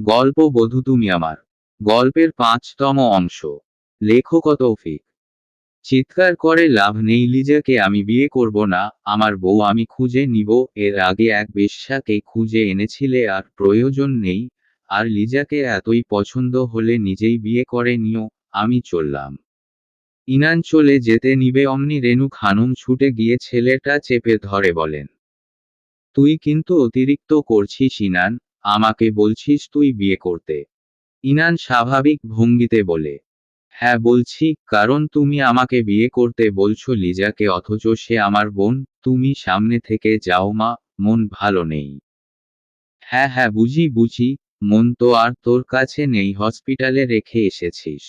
গল্প বধূ তুমি আমার। গল্পের পাঁচতম অংশ। লেখক তৌফিক। চিৎকার করে লাভ নেই লিজাকে, আমি বিয়ে করব না, আমার বউ আমি খুঁজে নিব, এর আগে এক বেশ্যাকে খুঁজে এনেছিলে আর প্রয়োজন নেই, আর লিজাকে এতই পছন্দ হলে নিজেই বিয়ে করে নিও, আমি চললাম। ইনান চলে যেতে নিবে, অমনি রেনু খানুম ছুটে গিয়ে ছেলেটা চেপে ধরে বলেন, তুই কিন্তু অতিরিক্ত করছিস ইনান আমাকে বলছিস তুই বিয়ে করতে। ইনান স্বাভাবিক ভঙ্গিতে বলে হ্যাঁ বলছি, কারণ তুমি আমাকে বিয়ে করতে বলছো লিজাকে, অথচ সে আমার বোন, তুমি সামনে থেকে যাও মা, মন ভালো নেই। হ্যাঁ হ্যাঁ বুঝি বুঝি, মন তো আর তোর কাছে নেই, হসপিটালে রেখে এসেছিস।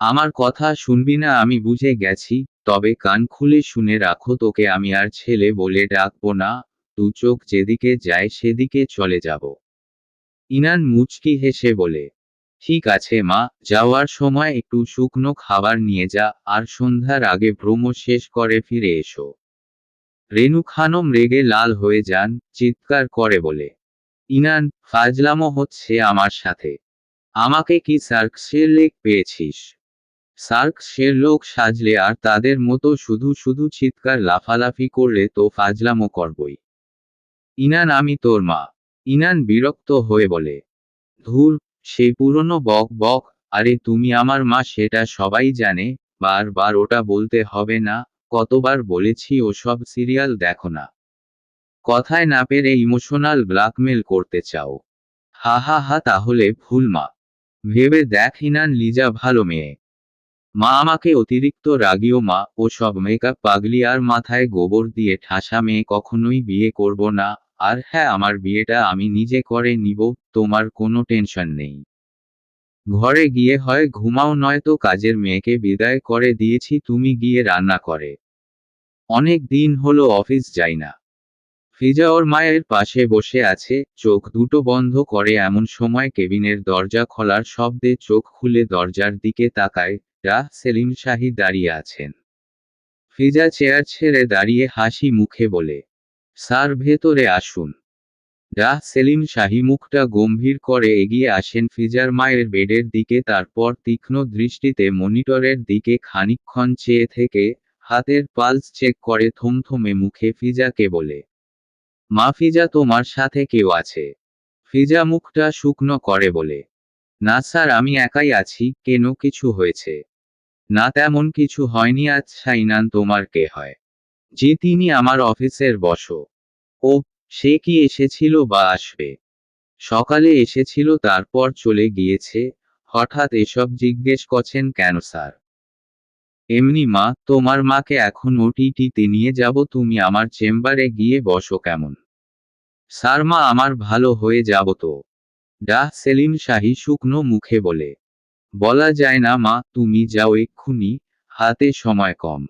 আমার কথা শুনবি না, আমি বুঝে গেছি, তবে কান খুলে শুনে রাখো তোকে আমি আর ছেলে বলে ডাকবো না দু চোখ যেদিকে যায় সেদিকে চলে যাব। ইনান মুচকি হেসে বলে, ঠিক আছে মা, যাওয়ার সময় একটু শুকনো খাবার নিয়ে যা, আর সন্ধ্যার আগে ভ্রম শেষ করে ফিরে এসো রেনু খানম রেগে লাল হয়ে যান, চিৎকার করে বলে, ইনান, ফাজলামো হচ্ছে আমার সাথে। আমাকে কি সার্কসের লেক পেয়েছিস? সার্কসের লোক সাজলে আর তাদের মতো শুধু শুধু চিৎকার লাফালাফি করলে তো ফাজলামো করবই। ইনান আমি তোর মা। ইনান বিরক্ত হয়ে বলে, ধুর, সেই পুরনো বক বক, আরে তুমি আমার মা, সেটা সবাই জানে, বারবার ওটা বলতে হবে না, কতবার বলেছি ওসব সিরিয়াল দেখো না। কথায় না পেরে ইমোশনাল ব্ল্যাকমেল করতে চাও। হা হা হা, তাহলে ভুল মা। ভেবে দেখ ইনান, লিজা ভালো মেয়ে। মা আমাকে অতিরিক্ত রাগিও মা ও সব মেকআপ পাগলি আর মাথায় গোবর দিয়ে ঠাসা মেয়ে কখনোই বিয়ে করব না, আর হ্যাঁ আমার বিয়েটা আমি নিজে করে নিব, তোমার কোনো টেনশন নেই। ঘরে গিয়ে হয় ঘুমাও নয়তো কাজের মেয়েকে বিদায় করে দিয়েছি তুমি গিয়ে রান্না করে। অনেক দিন হলো অফিস যাই না। ফিজা ওর মায়ের পাশে বসে আছে, চোখ দুটো বন্ধ করে এমন সময় কেবিনের দরজা খোলার শব্দে চোখ খুলে দরজার দিকে তাকায় রাহ সেলিম শাহি দাঁড়িয়ে আছেন। ফিজা চেয়ার ছেড়ে দাঁড়িয়ে হাসি মুখে বলে, স্যার, ভেতরে আসুন। রাহ সেলিম শাহি মুখটা গম্ভীর করে এগিয়ে আসেন ফিজার মায়ের বেডের দিকে, তারপর তীক্ষ্ণ দৃষ্টিতে মনিটরের দিকে খানিকক্ষণ চেয়ে থেকে হাতের পালস চেক করে থমথমে মুখে ফিজাকে বলে মা ফিজা তোমার সাথে কেউ আছে। ফিজা মুখটা শুকনো করে বলে, না স্যার, আমি একাই আছি, কেন কিছু হয়েছে? না, তেমন কিছু হয়নি আচ্ছা ইনান তোমার কে হয়? যে তিনি আমার অফিসের বস। ও, সে কি এসেছিল বা আসবে? সকালে এসেছিল, তারপর চলে গিয়েছে, হঠাৎ এসব জিজ্ঞেস করছেন কেন স্যার? এমনি মা, তোমার মাকে এখন ওটিটিতে নিয়ে যাব, তুমি আমার চেম্বারে গিয়ে বসো কেমন? স্যার মা আমার ভালো হয়ে যাব তো। ডাহ সেলিম শাহি শুকনো মুখে বলে, বলা যায় না মা, তুমি যাও এক্ষুনি, হাতে সময় কম।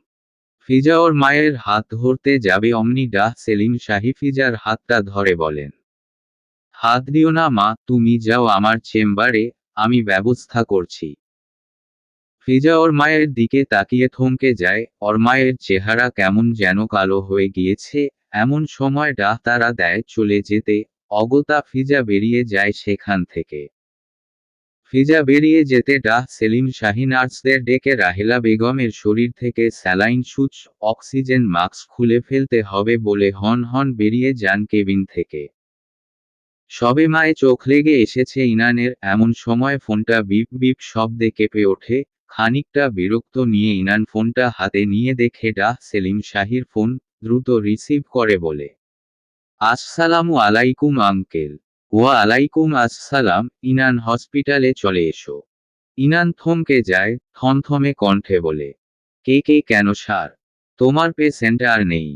ফিজা ওর মায়ের হাত ধরতে যাবে অমনি ডাহ সেলিম শাহি ফিজার হাতটা ধরে বলেন, হাত দিও না মা, তুমি যাও আমার চেম্বারে, আমি ব্যবস্থা করছি। ফিজা ওর মায়ের দিকে তাকিয়ে থমকে যায়, ওর মায়ের চেহারা কেমন যেন কালো হয়ে গিয়েছে এমন সময় ডাহ তারা দেয় চলে যেতে, অগতা ফিজা বেরিয়ে যায় সেখান থেকে। ফিজা বেরিয়ে যেতে ডাহ সেলিম শাহি নার্সদের ডেকে রাহেলা বেগমের শরীর থেকে স্যালাইন সুচ, অক্সিজেন মাস্ক খুলে ফেলতে হবে বলে হন হন বেরিয়ে যান কেবিন থেকে। সবে মায়ে চোখ লেগে এসেছে ইনানের, এমন সময় ফোনটা বিপ বিপ শব্দে কেঁপে ওঠে, খানিকটা বিরক্ত নিয়ে ইনান ফোনটা হাতে নিয়ে দেখে ডাহ সেলিম শাহির ফোন দ্রুত রিসিভ করে বলে। আসসালামু আলাইকুম আঙ্কেল ওয়া আলাইকুম আসসালাম, ইনান হসপিটালে চলে এসো। ইনান থমকে যায়, থমথমে কণ্ঠে বলে, কে কে, কেন সার তোমার পেশেন্ট আর নেই।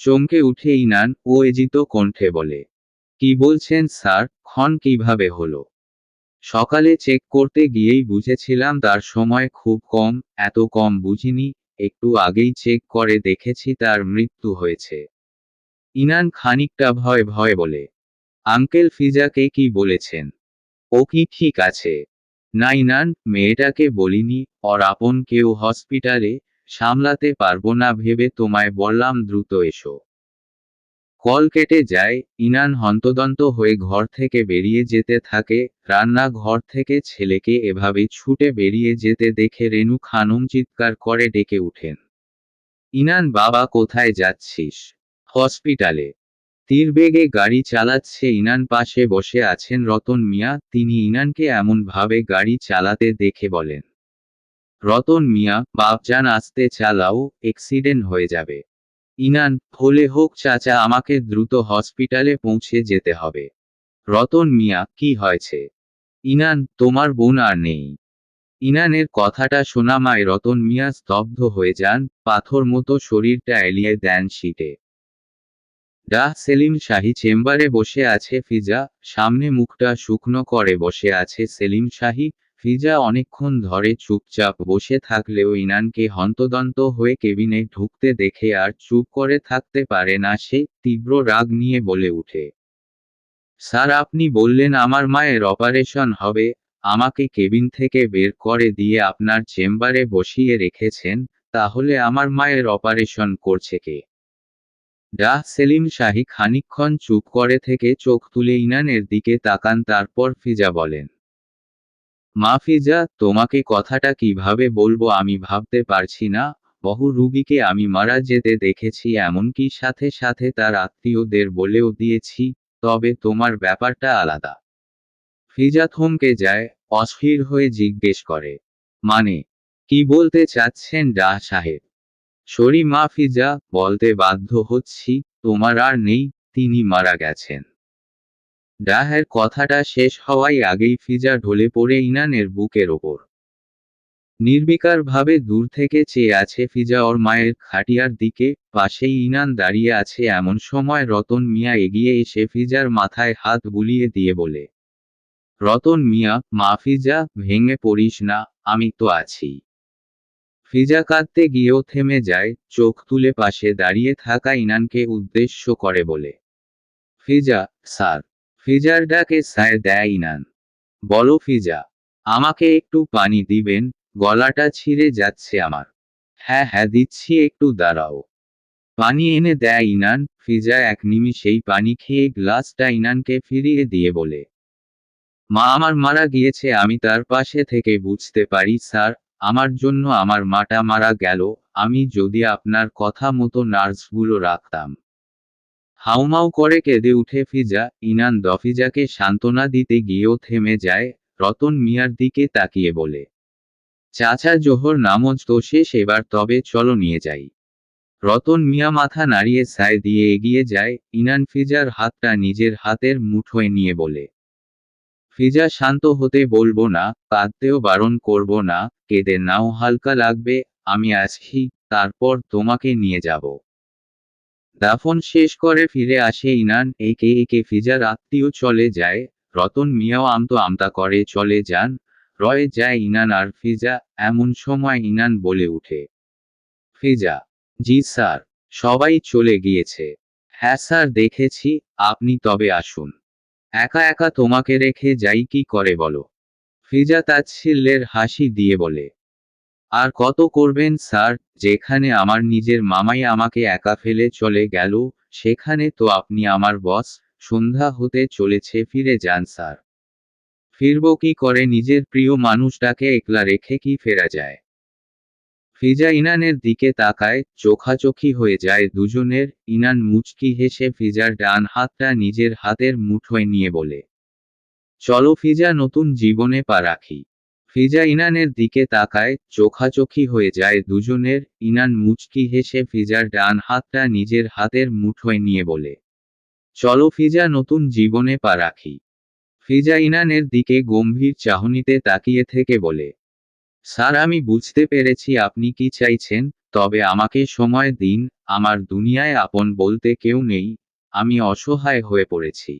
চমকে উঠে ইনান ও এজিত কণ্ঠে বলে, কি বলছেন স্যার? ক্ষণ কীভাবে হলো? সকালে চেক করতে গিয়েই বুঝেছিলাম তার সময় খুব কম, এত কম বুঝিনি একটু আগেই চেক করে দেখেছি তার মৃত্যু হয়েছে। ইনান খানিকটা ভয় ভয় বলে, আঙ্কেল ফিজাকে কি বলেছেন? ও কি ঠিক আছে? না ইনান, মেয়েটাকে বলিনি, ওর আপন কেউ হসপিটালে সামলাতে পারব না ভেবে তোমায় বললাম দ্রুত এসো। কল কেটে যায়, ইনান হন্তদন্ত হয়ে ঘর থেকে বেরিয়ে যেতে থাকে, রান্নাঘর থেকে ছেলেকে এভাবে ছুটে বেরিয়ে যেতে দেখে রেনু খানম চিৎকার করে ডেকে উঠেন ইনান, বাবা, কোথায় যাচ্ছিস? হসপিটালে। তীরবেগে গাড়ি চালাচ্ছে ইনান, পাশে বসে আছেন রতন মিয়া, তিনি ইনানকে এমনভাবে গাড়ি চালাতে দেখে বলেন, রতন মিয়া, বাপজান, আসতে চালাও এক্সিডেন্ট হয়ে যাবে। ইনান, হলে হোক চাচা, আমাকে দ্রুত হসপিটালে পৌঁছে যেতে হবে। রতন মিয়া, কি হয়েছে? ইনান, তোমার বোন আর নেই। ইনানের কথাটা শোনা মায় রতন মিয়া স্তব্ধ হয়ে যান, পাথর মতো শরীরটা এলিয়ে দেন শীতে। ডাহ সেলিম শাহী চেম্বারে বসে আছে ফিজা, সামনে মুখটা শুকনো করে বসে আছে সেলিম শাহী ফিজা অনেকক্ষণ ধরে চুপচাপ বসে থাকলেও ইনানকে হন্তদন্ত হয়ে কেবিনে ঢুকতে দেখে আর চুপ করে থাকতে পারে না সে, তীব্র রাগ নিয়ে বলে উঠে। স্যার, আপনি বললেন আমার মায়ের অপারেশন হবে, আমাকে কেবিন থেকে বের করে দিয়ে আপনার চেম্বারে বসিয়ে রেখেছেন, তাহলে আমার মায়ের অপারেশন করছে কে? ডাহ সেলিম শাহী খানিকক্ষণ চুপ করে থেকে চোখ তুলে ইনানের দিকে তাকান, তারপর ফিজা বলেন মা ফিজা তোমাকে কথাটা কীভাবে বলব আমি ভাবতে পারছি না। বহু রুগীকে আমি মারা যেতে দেখেছি, এমনকি সাথে সাথে তার আত্মীয়দের বলেও দিয়েছি, তবে তোমার ব্যাপারটা আলাদা। ফিজা থমকে যায়, অস্থির হয়ে জিজ্ঞেস করে মানে কি বলতে চাচ্ছেন ডা সাহেব? সরি মা ফিজা বলতে বাধ্য হচ্ছি, তোমার আর নেই, তিনি মারা গেছেন। ডাহের কথাটা শেষ হওয়াই আগেই ফিজা ঢলে পড়ে ইনানের বুকের ওপর। নির্বিকারভাবে দূর থেকে চেয়ে আছে ফিজা ওর মায়ের খাটিয়ার দিকে, পাশেই ইনান দাঁড়িয়ে আছে এমন সময় রতন মিয়া এগিয়ে এসে ফিজার মাথায় হাত বুলিয়ে দিয়ে বলে, রতন মিয়া, মা ফিজা, ভেঙে পড়িস না, আমি তো আছি। ফিজা কাঁদতে গিয়েও থেমে যায়, চোখ তুলে পাশে দাঁড়িয়ে থাকা ইনানকে উদ্দেশ্য করে বলে, ফিজা, স্যার ফিজার ডাকে সায় দেয় ইনান। বলো ফিজা, আমাকে একটু পানি দিবেন, গলাটা ছিঁড়ে যাচ্ছে আমার। হ্যাঁ হ্যাঁ দিচ্ছি, একটু দাঁড়াও। পানি এনে দেয় ইনান, ফিজা এক নিমিষেই পানি খেয়ে গ্লাসটা ইনানকে ফিরিয়ে দিয়ে বলে, মা, আমার মারা গিয়েছে, আমি তার পাশে থেকে বুঝতে পারি, স্যার, আমার জন্য আমার মাটা মারা গেল, আমি যদি আপনার কথা মতো নার্সগুলো রাখতাম। হাউমাউ করে কেঁদে উঠে ফিজা, ইনান দফিজাকে সান্ত্বনা দিতে গিয়েও থেমে যায়, রতন মিয়ার দিকে তাকিয়ে বলে। চাচা জোহর নামজ তো শেষ, এবার তবে চলো নিয়ে যাই। রতন মিয়া মাথা নাড়িয়ে সায় দিয়ে এগিয়ে যায়, ইনান ফিজার হাতটা নিজের হাতের মুঠোয় নিয়ে বলে। ফিজা শান্ত হতে বলব না, কাঁদতেও বারণ করব না, কেঁদে নাও, হালকা লাগবে, আমি আসছি তারপর তোমাকে নিয়ে যাব। দাফন শেষ করে ফিরে আসে ইনান, একে একে ফিজার আত্মীয় চলে যায়। রতন মিয়াও আমতো আমতা করে চলে যান। রয়ে যায় ইনান আর ফিজা, এমন সময় ইনান বলে উঠে, ফিজা, জি স্যার, সবাই চলে গিয়েছে। হ্যাঁ স্যার, দেখেছি, আপনি তবে আসুন। একা একা তোমাকে রেখে যাই কি করে বলো? ফিজা তাচ্ছিল্যের হাসি দিয়ে বলে আর কত করবেন, স্যার? যেখানে আমার নিজের মামাই আমাকে একা ফেলে চলে গেল, সেখানে তো আপনি আমার বস। সন্ধ্যা হতে চলেছে, ফিরে যান, স্যার। ফিরব কি করে? নিজের প্রিয় মানুষটাকে একলা রেখে কি ফেরা যায়? ফিজা ইনানের দিকে তাকায়, চোখাচোখি হয়ে যায় দুজনের। ইনান মুচকি হেসে ফিজার ডান হাতটা নিজের হাতের মুঠোয় নিয়ে বলে, চলো ফিজা, নতুন জীবনে পা রাখি। ফিজা ইনানের দিকে তাকায়, চোখাচোখি হয়ে যায় দুজনের, ইনান মুচকি হেসে ফিজার ডান হাতটা নিজের হাতের মুঠোয় নিয়ে বলে, চলো ফিজা নতুন জীবনে পা রাখি। ফিজা ইনানের দিকে গম্ভীর চাহনিতে তাকিয়ে থেকে বলে, স্যার, আমি বুঝতে পেরেছি আপনি কি চাইছেন, তবে আমাকে সময় দিন, আমার দুনিয়ায় আপন বলতে কেউ নেই, আমি অসহায় হয়ে পড়েছি।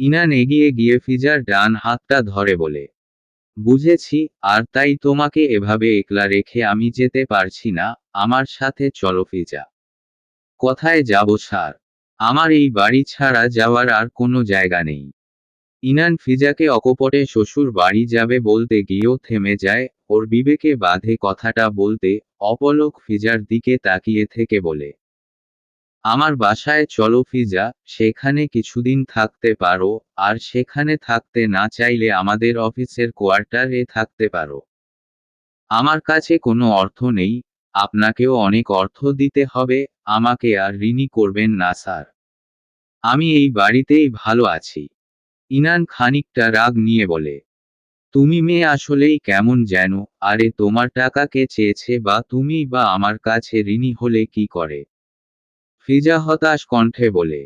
ইনান এগিয়ে গিয়ে ফিজার ডান হাতটা ধরে বলে বুঝেছি, আর তাই তোমাকে এভাবে একলা রেখে আমি যেতে পারছি না, আমার সাথে চলো ফিজা। কোথায় যাব স্যার। আমার এই বাড়ি ছাড়া যাওয়ার আর কোনো জায়গা নেই। ইনান ফিজাকে অকপটে শ্বশুর বাড়ি যাবে বলতে গিয়েও থেমে যায়, ওর বিবেকে বাধে কথাটা বলতে, অপলক ফিজার দিকে তাকিয়ে থেকে বলে আমার বাসায় চলো ফিজা, সেখানে কিছুদিন থাকতে পারো, আর সেখানে থাকতে না চাইলে আমাদের অফিসের কোয়ার্টারে থাকতে পারো। আমার কাছে কোনো অর্থ নেই, আপনাকেও অনেক অর্থ দিতে হবে, আমাকে আর ঋণী করবেন না, স্যার। আমি এই বাড়িতেই ভালো আছি। ইনান খানিকটা রাগ নিয়ে বলে, তুমি মেয়ে আসলেই কেমন যেন, আরে তোমার টাকা কে চেয়েছে বা তুমি বা আমার কাছে ঋণী হলে কি করে? ফিজা হতাশ কণ্ঠে বলে,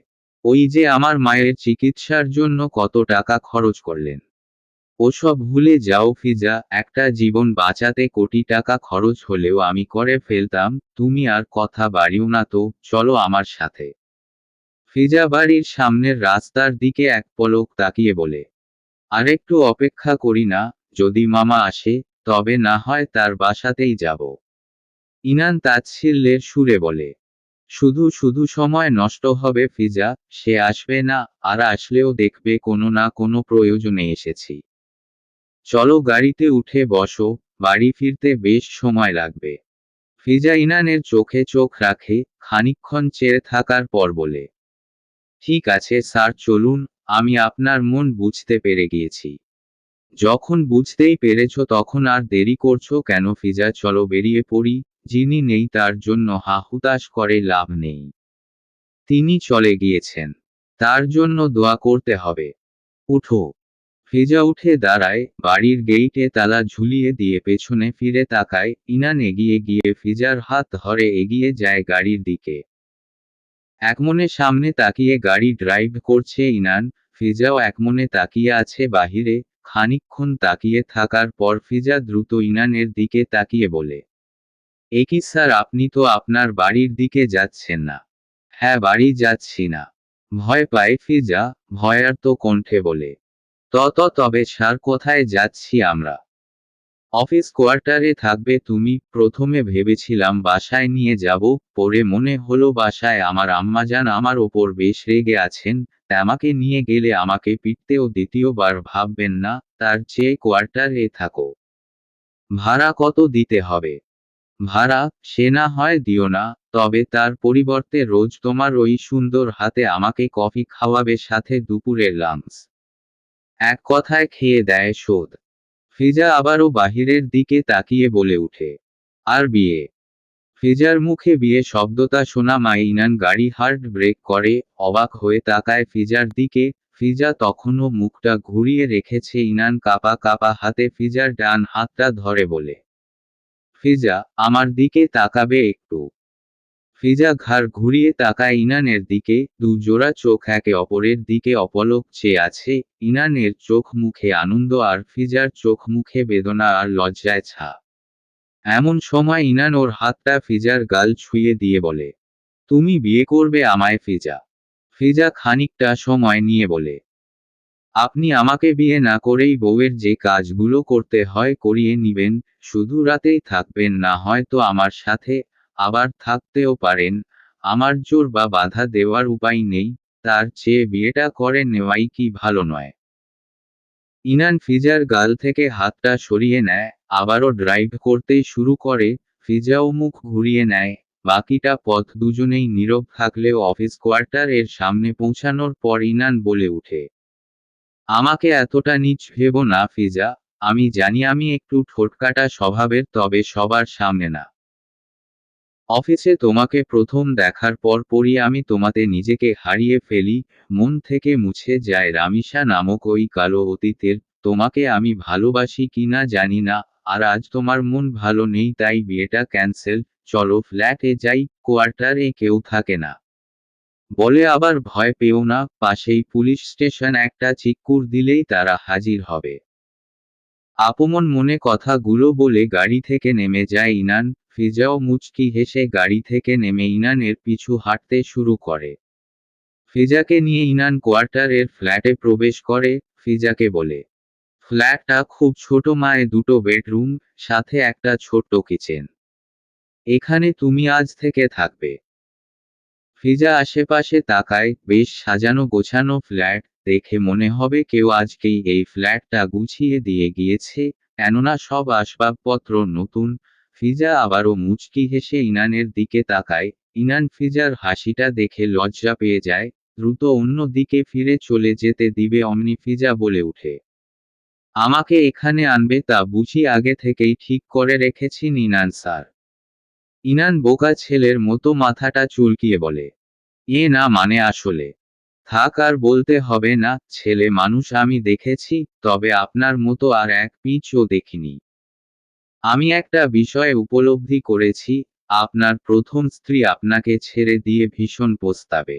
ওই যে আমার মায়ের চিকিৎসার জন্য কত টাকা খরচ করলেন। ওসব ভুলে যাও ফিজা, একটা জীবন বাঁচাতে কোটি টাকা খরচ হলেও আমি করে ফেলতাম, তুমি আর কথা বাড়িও না তো, চলো আমার সাথে। ফিজা বাড়ির সামনের রাস্তার দিকে এক পলক তাকিয়ে বলে, আরেকটু অপেক্ষা করি না, যদি মামা আসে, তবে না হয় তার বাসাতেই যাব। ইনান তাচ্ছিল্যের সুরে বলে শুধু শুধু সময় নষ্ট হবে, ফিজা। সে আসবে না, আর আসলেও দেখবে কোনো না কোনো প্রয়োজনে এসেছি। চলো গাড়িতে উঠে বসো, বাড়ি ফিরতে বেশ সময় লাগবে। ফিজা ইনানের চোখে চোখ রাখে, খানিকক্ষণ চেয়ে থাকার পর বলে, ঠিক আছে স্যার, চলুন, আমি আপনার মন বুঝতে পেরে গিয়েছি। যখন বুঝতেই পেরেছ তখন আর দেরি করছ কেন ফিজা? চলো বেরিয়ে পড়ি। যিনি নেই তার জন্য হাহুতাশ করে লাভ নেই। তিনি চলে গিয়েছেন। তার জন্য দোয়া করতে হবে। উঠো। ফিজা উঠে দাঁড়ায়, বাড়ির গেইটে তালা ঝুলিয়ে দিয়ে পেছনে ফিরে তাকায়, ইনান এগিয়ে গিয়ে ফিজার হাত ধরে এগিয়ে যায় গাড়ির দিকে। একমনে সামনে তাকিয়ে গাড়ি ড্রাইভ করছে ইনান, ফিজাও একমনে তাকিয়ে আছে বাহিরে, খানিকক্ষণ তাকিয়ে থাকার পর ফিজা দ্রুত ইনানের দিকে তাকিয়ে বলে একই স্যার আপনি তো আপনার বাড়ির দিকে যাচ্ছেন না। হ্যাঁ বাড়ি যাচ্ছি না। ভয় পায় ফিজা ভয়ার্ত কণ্ঠে বলে। তত তবে স্যার, কোথায় যাচ্ছি আমরা? অফিস কোয়ার্টারে থাকবে তুমি, প্রথমে ভেবেছিলাম বাসায় নিয়ে যাব, পরে মনে হলো বাসায় আমার আম্মাজান আমার ওপর বেশ রেগে আছেন, আমাকে নিয়ে গেলে আমাকে পিটতেও দ্বিতীয়বার ভাববেন না, তার চেয়ে কোয়ার্টারে থাকো। ভাড়া কত দিতে হবে? ভাড়া, সে না হয় দিও না, তবে তার পরিবর্তে রোজ তোমার ওই সুন্দর হাতে আমাকে কফি খাওয়াবে সাথে দুপুরের লাঞ্চ এক কথায় খেয়ে দেয় শোধ। ফিজা আবারও বাহিরের দিকে তাকিয়ে বলে উঠে আর বিয়ে? ফিজার মুখে বিয়ে শব্দটা শোনা মাইনান গাড়ি হার্ড ব্রেক করে, অবাক হয়ে তাকায় ফিজার দিকে। ফিজা তখনও মুখটা ঘুরিয়ে রেখেছে ইনান কাপা কাপা হাতে। ফিজার ডান হাতটা ধরে বলে ফিজা আমার দিকে তাকাবে একটু। ফিজা ঘাড় ঘুরিয়ে তাকায় ইনানের দিকে, দু জোড়া চোখ একে অপরের দিকে অপলক চেয়ে আছে, ইনানের চোখ মুখে আনন্দ আর ফিজার চোখ মুখে বেদনা আর লজ্জায় ছা। এমন সময় ইনান ওর হাতটা ফিজার গাল ছুঁয়ে দিয়ে বলে, তুমি বিয়ে করবে আমায় ফিজা। ফিজা খানিকটা সময় নিয়ে বলে আপনি আমাকে বিয়ে না করেই বউয়ের যে কাজগুলো করতে হয় করিয়ে নিবেন, শুধু রাতেই থাকবেন, না হয়তো আমার সাথে আবার থাকতেও পারেন। আমার জোর বা বাধা দেওয়ার উপায় নেই, তার চেয়ে বিয়েটা করে নেওয়াই কি ভালো নয়। ইনান ফিজার গাল থেকে হাতটা সরিয়ে নেয়, আবারও ড্রাইভ করতেই শুরু করে, ফিজাও মুখ ঘুরিয়ে নেয়, বাকিটা পথ দুজনেই নীরব থাকলেও অফিস কোয়ার্টার এর সামনে পৌঁছানোর পর ইনান বলে উঠে আমাকে এতটা নিচ ভেব না, ফিজা। আমি জানি আমি একটু ঠোটকাটা স্বভাবের, তবে সবার সামনে না। অফিসে তোমাকে প্রথম দেখার পর পরই আমি তোমাতে নিজেকে হারিয়ে ফেলি, মন থেকে মুছে যায় রামিসা নামক ওই কালো অতীতের, তোমাকে আমি ভালোবাসি কিনা জানি না, আর আজ তোমার মন ভালো নেই তাই বিয়েটা ক্যান্সেল, চলো ফ্ল্যাটে যাই, কোয়ার্টারে কেউ থাকে না। বলে আবার ভয় পেও না, পাশেই পুলিশ স্টেশন একটা চিক্কুর দিলেই তারা হাজির হবে। আপমন মনে কথাগুলো বলে গাড়ি থেকে নেমে যায় ইনান, ফিজাও মুচকি হেসে গাড়ি থেকে নেমে ইনানের পিছু হাঁটতে শুরু করে। ফিজাকে নিয়ে ইনান কোয়ার্টারের ফ্ল্যাটে প্রবেশ করে, ফিজাকে বলে, ফ্ল্যাটটা খুব ছোট মায়ে দুটো বেডরুম, সাথে একটা ছোট্ট কিচেন। এখানে তুমি আজ থেকে থাকবে। ফিজা আশেপাশে তাকায়, বেশ সাজানো গোছানো ফ্ল্যাট দেখে মনে হবে কেউ আজকেই এই ফ্ল্যাটটা গুছিয়ে দিয়ে গিয়েছে, কেননা সব আসবাবপত্র নতুন। ফিজা আবারও মুচকি হেসে ইনানের দিকে তাকায়। ইনান ফিজার হাসিটা দেখে লজ্জা পেয়ে যায়, দ্রুত অন্য দিকে ফিরে চলে যেতে দিবে অমনি ফিজা বলে উঠে আমাকে এখানে আনবে তা বুঝি আগে থেকেই ঠিক করে রেখেছি ইনান স্যার। ইনান বোকা ছেলের মতো মাথাটা চুলকিয়ে বলে, এ না মানে আসলে। থাক আর বলতে হবে না, ছেলে মানুষ আমি দেখেছি, তবে আপনার মতো আর এক পিচও দেখিনি। আমি একটা বিষয়ে উপলব্ধি করেছি, আপনার প্রথম স্ত্রী আপনাকে ছেড়ে দিয়ে ভীষণ প্রস্তাবে।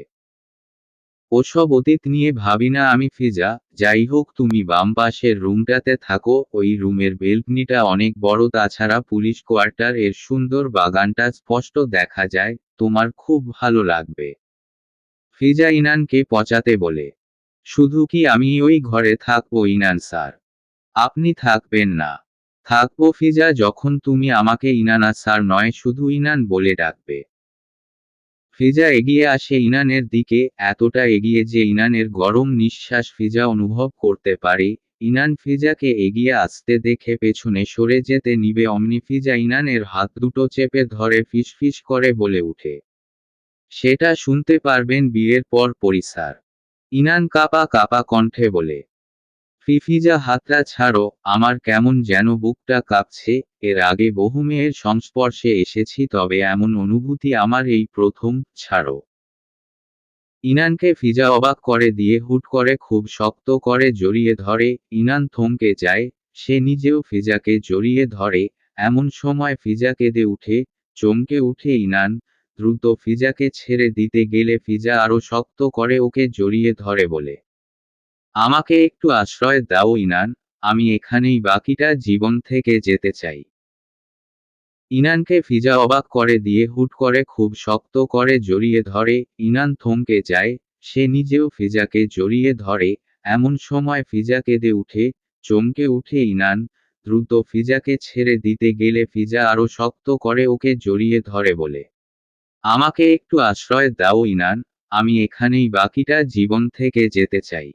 ওসব অতীত নিয়ে ভাবি না আমি ফিজা যাই হোক তুমি বাম পাশের রুমটাতে থাকো, ওই রুমের বেলকনিটা অনেক বড়, তাছাড়া পুলিশ কোয়ার্টার এর সুন্দর বাগানটা স্পষ্ট দেখা যায়, তোমার খুব ভালো লাগবে। ফিজা ইনানকে পচাতে বলে, শুধু কি আমি ওই ঘরে থাকব ইনান স্যার? আপনি থাকবেন না। থাকব ফিজা যখন তুমি আমাকে ইনানা স্যার নয়, শুধু ইনান বলে ডাকবে। ফিজা এগিয়ে আসে ইনানের দিকে, এতটা এগিয়ে যে ইনানের গরম নিঃশ্বাস ফিজা অনুভব করতে পারে। ইনান ফিজাকে এগিয়ে আসতে দেখে পেছনে সরে যেতে নিবে অমনি ফিজা ইনানের হাত দুটো চেপে ধরে ফিসফিস করে বলে উঠে। সেটা শুনতে পারবেন বিয়ের পর পরিসার। ইনান কাপা কাপা কণ্ঠে বলে ফিফিজা হাতটা ছাড়ো, আমার কেমন যেন বুকটা কাঁপছে, এর আগে বহু মেয়ের সংস্পর্শে এসেছি তবে এমন অনুভূতি আমার এই প্রথম, ছাড়ো। ইনানকে ফিজা অবাক করে দিয়ে হুট করে খুব শক্ত করে জড়িয়ে ধরে, ইনান থমকে যায়, সে নিজেও ফিজাকে জড়িয়ে ধরে, এমন সময় ফিজা কেঁদে উঠে, চমকে উঠে ইনান, দ্রুত ফিজাকে ছেড়ে দিতে গেলে ফিজা আরও শক্ত করে ওকে জড়িয়ে ধরে বলে। আমাকে একটু আশ্রয় দাও ইনান, আমি এখানেই বাকিটা জীবন থেকে যেতে চাই। ইনানকে ফিজা অবাক করে দিয়ে হুট করে খুব শক্ত করে জড়িয়ে ধরে, ইনান থমকে যায়, সে নিজেও ফিজাকে জড়িয়ে ধরে, এমন সময় ফিজা কেঁদে উঠে, চমকে উঠে ইনান, দ্রুত ফিজাকে ছেড়ে দিতে গেলে ফিজা আরও শক্ত করে ওকে জড়িয়ে ধরে বলে, আমাকে একটু আশ্রয় দাও ইনান, আমি এখানেই বাকিটা জীবন থেকে যেতে চাই।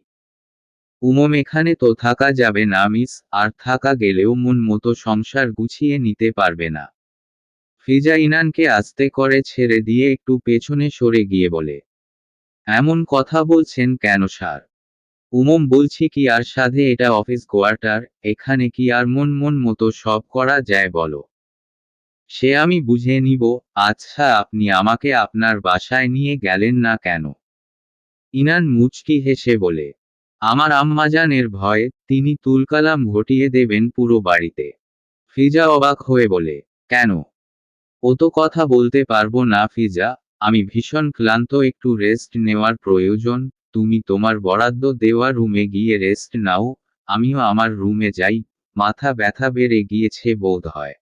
উমম এখানে তো থাকা যাবে না, মিস। আর থাকা গেলেও মন মতো সংসার গুছিয়ে নিতে পারবে না। ফিজা ইনানকে আস্তে করে ছেড়ে দিয়ে একটু পেছনে সরে গিয়ে বলে, এমন কথা বলছেন কেন, স্যার? উমম, বলছি কি আর সাধে এটা অফিস কোয়ার্টার, এখানে কি আর মন মন মতো সব করা যায়, বলো? সে আমি বুঝে নিব আচ্ছা আপনি আমাকে আপনার বাসায় নিয়ে গেলেন না কেন? ইনান মুচকি হেসে বলে আমার আম্মাজানের ভয় তিনি তুলকালাম ঘটিয়ে দেবেন পুরো বাড়িতে। ফিজা অবাক হয়ে বলে, কেন? ও তো কথা বলতে পারব না ফিজা, আমি ভীষণ ক্লান্ত, একটু রেস্ট নেওয়ার প্রয়োজন, তুমি তোমার বরাদ্দ দেওয়া রুমে গিয়ে রেস্ট নাও, আমিও আমার রুমে যাই, মাথা ব্যথা বেড়ে গিয়েছে বোধ হয়।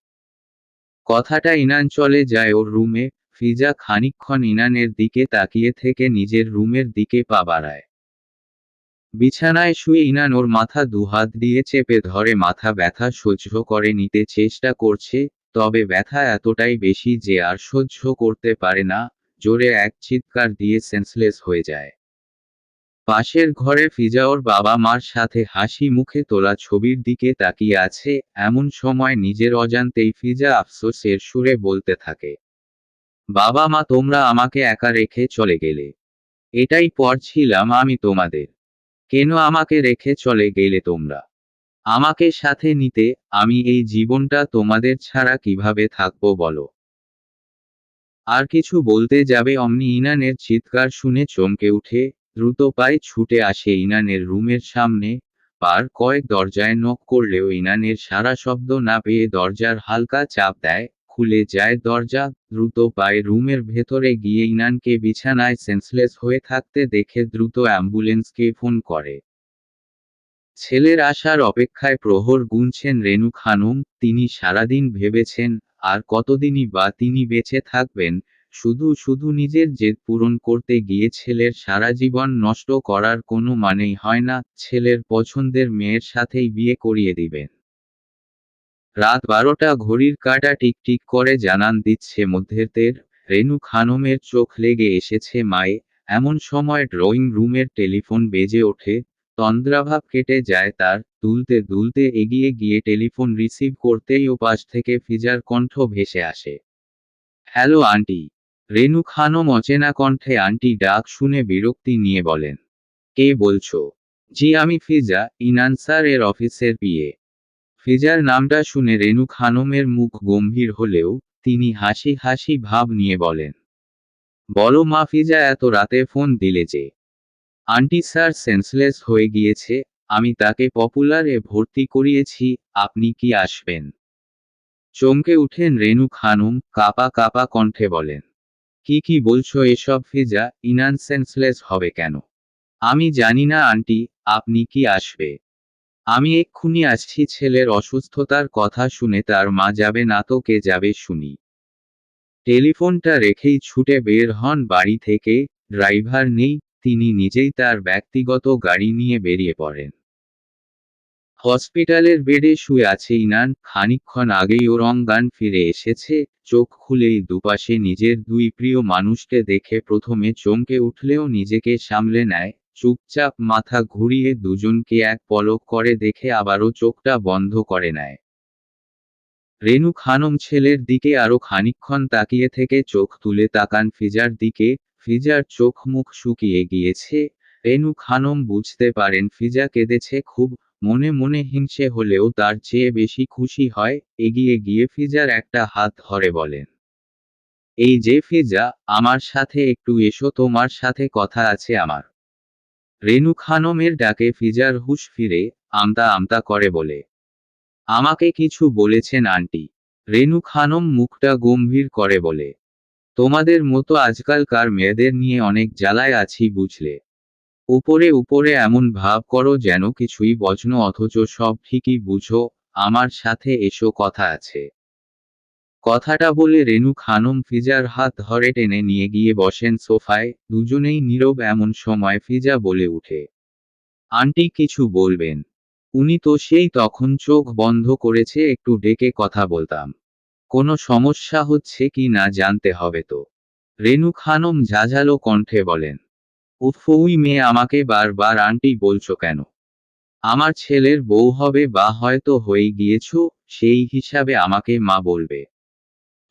কথাটা ইনান চলে যায় ওর রুমে, ফিজা খানিকক্ষণ ইনানের দিকে তাকিয়ে থেকে নিজের রুমের দিকে পা বাড়ায়। বিছানায় শুয়ে ইনান ওর মাথা দুহাত দিয়ে চেপে ধরে, মাথা ব্যথা সহ্য করে নিতে চেষ্টা করছে, তবে ব্যথা এতটাই বেশি যে আর সহ্য করতে পারে না, জোরে এক চিৎকার দিয়ে সেন্সলেস হয়ে যায়। পাশের ঘরে ফিজা ওর বাবা মার সাথে হাসি মুখে তোলা ছবির দিকে তাকিয়ে আছে, এমন সময় নিজের অজান্তেই ফিজা আফসোসের সুরে বলতে থাকে, বাবা মা, তোমরা আমাকে একা রেখে চলে গেলে। এটাই পড়ছিলাম আমি তোমাদের। কেন আমাকে রেখে চলে গেলে তোমরা? আমাকে সাথে নিতে আমি এই জীবনটা তোমাদের ছাড়া কীভাবে থাকব বলো। আর কিছু বলতে যাবে অমনি ইনানের চিৎকার শুনে চমকে উঠে, দ্রুত পায়ে ছুটে আসে ইনানের রুমের সামনে, পার কয়েক দরজায় নখ করলেও ইনানের সারা শব্দ না পেয়ে দরজার হালকা চাপ দেয় খুলে যায় দরজা, দ্রুত পায়ে রুমের ভেতরে গিয়ে ইনানকে বিছানায় সেন্সলেস হয়ে থাকতে দেখে দ্রুত অ্যাম্বুলেন্সকে ফোন করে। ছেলের আসার অপেক্ষায় প্রহর গুনছেন রেনু খানম, তিনি সারাদিন ভেবেছেন, আর কতদিনই বা তিনি বেঁচে থাকবেন? শুধু শুধু নিজের জেদ পূরণ করতে গিয়ে ছেলের সারা জীবন নষ্ট করার কোনো মানেই হয় না, ছেলের পছন্দের মেয়ের সাথেই বিয়ে করিয়ে দিবেন। রাত বারোটা ঘড়ির কাটা টিকটিক করে জানান দিচ্ছে মধ্যের রেনু খানমের চোখ লেগে এসেছে মায়ে। এমন সময় ড্রয়িং রুমের টেলিফোন বেজে ওঠে। তন্দ্রাভাব কেটে যায় তার। তুলতে দুলতে এগিয়ে গিয়ে টেলিফোন রিসিভ করতেই ওপাশ থেকে ফিজার কণ্ঠ ভেসে আসে। Hello, aunty. রেনু খানম অচেনা কণ্ঠে আন্টি ডাক শুনে বিরক্তি নিয়ে বলেন, কে বলছো? জি, আমি ফিজা ইনান স্যার এর অফিসের পিয়ে ফিজার নামটা শুনে রেনু খানমের মুখ গম্ভীর হলেও তিনি হাসি হাসি ভাব নিয়ে বলেন, বলো মা ফিজা, এত রাতে ফোন দিলে যে। আন্টি স্যার সেন্সলেস হয়ে গিয়েছে, আমি তাকে পপুলার ভর্তি করিয়েছি, আপনি কি আসবেন? চমকে উঠেন রেনু খানুম, কাপা কাপা কণ্ঠে বলেন, কি কি বলছো এসব ফিজা, ইনান সেন্সলেস হবে কেন? আমি জানি না আন্টি, আপনি কি আসবে? আমি এক্ষুনি আসছি ছেলের অসুস্থতার কথা শুনে তার মা যাবে না তো কে যাবে শুনি। টেলিফোনটা রেখেই ছুটে বের হন বাড়ি থেকে, ড্রাইভার নেই, তিনি নিজেই তার ব্যক্তিগত গাড়ি নিয়ে বেরিয়ে পড়েন। হসপিটালের বেডে শুয়ে আছে ইনান খানিকক্ষণ আগেই ওরঙ্গান ফিরে এসেছে, চোখ খুলেই দুপাশে নিজের দুই প্রিয় মানুষকে দেখে প্রথমে চমকে উঠলেও নিজেকে সামলে নেয় চুপচাপ মাথা ঘুরিয়ে দুজনকে এক পলক করে দেখে আবারও চোখটা বন্ধ করে নেয়। রেনু খানম ছেলের দিকে আরও খানিকক্ষণ তাকিয়ে থেকে চোখ তুলে তাকান ফিজার দিকে। ফিজার চোখ মুখ শুকিয়ে গিয়েছে। রেনু খানম বুঝতে পারেন ফিজা কেঁদেছে খুব, মনে মনে হিংসে হলেও তার চেয়ে বেশি খুশি হয়। এগিয়ে গিয়ে ফিজার একটা হাত ধরে বলেন, এই যে ফিজা, আমার সাথে একটু এসো, তোমার সাথে কথা আছে আমার। রেনু খানমের ডাকে ফিজার হুশ ফিরে, আমতা আমতা করে বলে, আমাকে কিছু বলেছেন আন্টি। রেনু খানম মুখটা গম্ভীর করে বলে, তোমাদের মতো আজকালকার মেয়েদের নিয়ে অনেক জ্বালায় আছি বুঝলে। উপরে উপরে এমন ভাব করো যেন কিছুই বচন অথচ সব ঠিকই বুঝো, আমার সাথে এসো কথা আছে। কথাটা বলে রেনু খানম ফিজার হাত ধরে টেনে নিয়ে গিয়ে বসেন সোফায়, দুজনেই নীরব এমন সময় ফিজা বলে উঠে, আন্টি কিছু বলবেন। উনি তো সেই তখন চোখ বন্ধ করেছে, একটু ডেকে কথা বলতাম, কোনো সমস্যা হচ্ছে কি না জানতে হবে তো? রেনু খানম ঝাঝালো কণ্ঠে বলেন উফই মেয়ে আমাকে বারবার আন্টি বলছো কেন? আমার ছেলের বউ হবে, বা হয়তো হয়ে গিয়েছ, সেই হিসাবে আমাকে মা বলবে।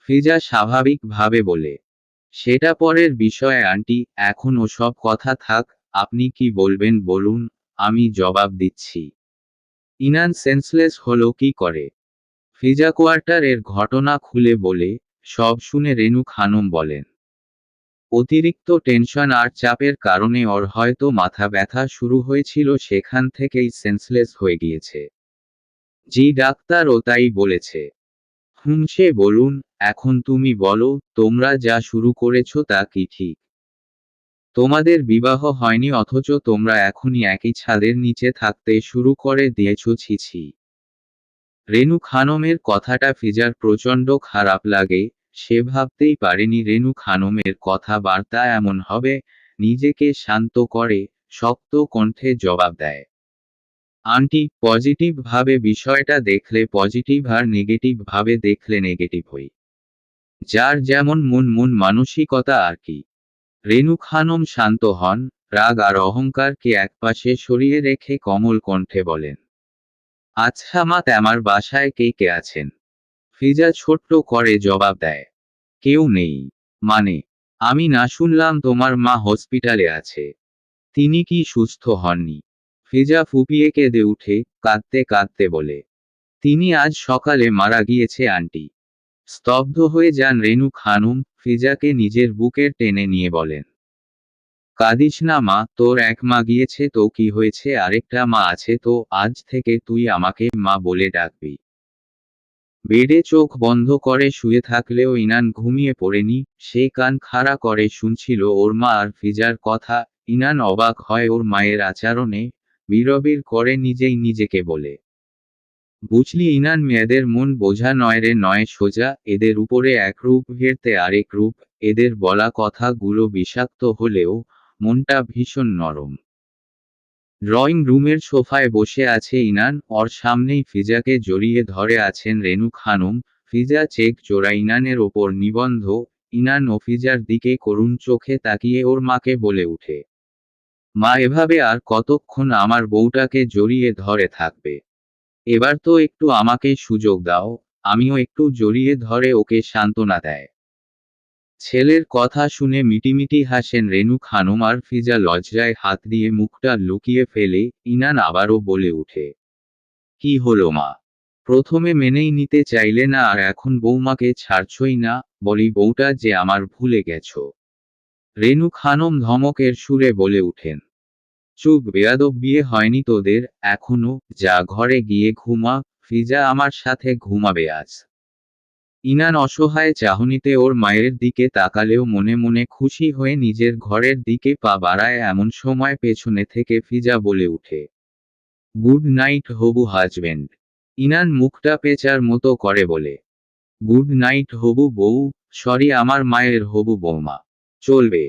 ফিজা স্বাভাবিকভাবে বলে, সেটা পরের বিষয়ে, আন্টি এখন সব কথা থাক, আপনি কি বলবেন বলুন, আমি জবাব দিচ্ছি। ইনান সেন্সলেস হলো কি করে? ফিজা কোয়ার্টার এর ঘটনা খুলে বলে, সব শুনে রেনু খানম বলেন, অতিরিক্ত টেনশন আর চাপের কারণে ওর হয়তো মাথা ব্যথা শুরু হয়েছিল, সেখান থেকেই সেন্সলেস হয়ে গিয়েছে। জি ডাক্তার ও তাই বলেছে। হুম, সে বলুন এখন তুমি বলো, তোমরা যা শুরু করেছ তা কি ঠিক? তোমাদের বিবাহ হয়নি অথচ তোমরা এখনই একই ছাদের নিচে থাকতে শুরু করে দিয়েছ ছিছি রেনু খানমের কথাটা ফিজার প্রচণ্ড খারাপ লাগে, সে ভাবতেই পারেনি রেনু খানমের কথাবার্তা এমন হবে, নিজেকে শান্ত করে, শক্ত কণ্ঠে জবাব দেয়। আন্টি, পজিটিভ ভাবে বিষয়টা দেখলে পজিটিভ আর নেগেটিভ ভাবে দেখলে নেগেটিভ হই। যার যেমন মন মন মানসিকতা আর কি। রেনু খানম শান্ত হন, রাগ আর অহংকারকে একপাশে সরিয়ে রেখে কমল কণ্ঠে বলেন আচ্ছা মা তেমার বাসায় কে কে আছেন? ফিজা ছোট্ট করে জবাব দেয়, কেউ নেই। মানে আমি না শুনলাম তোমার মা হসপিটালে আছে। তিনি কি সুস্থ হননি? ফিজা ফুপিয়ে কেঁদে উঠে, কাঁদতে কাঁদতে বলে, তিনি আজ সকালে মারা গিয়েছে, আন্টি। স্তব্ধ হয়ে যান রেনু খানুম, ফিজাকে নিজের বুকের টেনে নিয়ে বলেন, কাঁদিস না মা, তোর এক মা গিয়েছে তো কি হয়েছে? আরেকটা মা আছে তো, আজ থেকে তুই আমাকে মা বলে ডাকবি। বেডে চোখ বন্ধ করে শুয়ে থাকলেও ইনান ঘুমিয়ে পড়েনি, সে কান খাড়া করে শুনছিল ওর মা আর ফিজার কথা, ইনান অবাক হয় ওর মায়ের আচরণে, বিরবির করে নিজেই নিজেকে বলে বুঝলি ইনান মেয়েদের মন বোঝা নয় রে নয় সোজা, এদের উপরে এক রূপ ঘেরতে আরেক রূপ, এদের বলা কথাগুলো বিষাক্ত হলেও মনটা ভীষণ নরম। ড্রয়িং রুমের সোফায় বসে আছে ইনান, ওর সামনেই ফিজাকে জড়িয়ে ধরে আছেন রেনু খানম, ফিজা চেক জোড়া ইনানের ওপর নিবন্ধ, ইনান ও ফিজার দিকে করুণ চোখে তাকিয়ে ওর মাকে বলে উঠে, মা, এভাবে আর কতক্ষণ আমার বউটাকে জড়িয়ে ধরে থাকবে? এবার তো একটু আমাকে সুযোগ দাও, আমিও একটু জড়িয়ে ধরে ওকে সান্ত্বনা দেয়। ছেলের কথা শুনে মিটিমিটি হাসেন রেনু খানম আর ফিজা লজ্জায় হাত দিয়ে মুখটা লুকিয়ে ফেলে ইনান আবারও বলে উঠে কি হলো মা? প্রথমে মেনেই নিতে চাইলে না আর এখন বৌমাকে ছাড়ছই না, বলি বউটা যে আমার ভুলে গেছো? রেনু খানম ধমকের সুরে বলে উঠেন চুপ, বেয়াদব বিয়ে হয়নি তোদের, এখনও, যা ঘরে গিয়ে ঘুমা, ফিজা আমার সাথে ঘুমাবে আজ। ইনান অসহায় চাহনিতে ওর মায়ের দিকে তাকালেও মনে মনে খুশি হয়ে নিজের ঘরের দিকে পা বাড়ায় এমন সময় পেছনে থেকে ফিজা বলে উঠে, গুড নাইট হবু হাজবেন্ড। ইনান মুখটা পেঁচার মতো করে বলে, গুড নাইট হবু বউ, সরি আমার মায়ের হবু বৌমা, চলবে।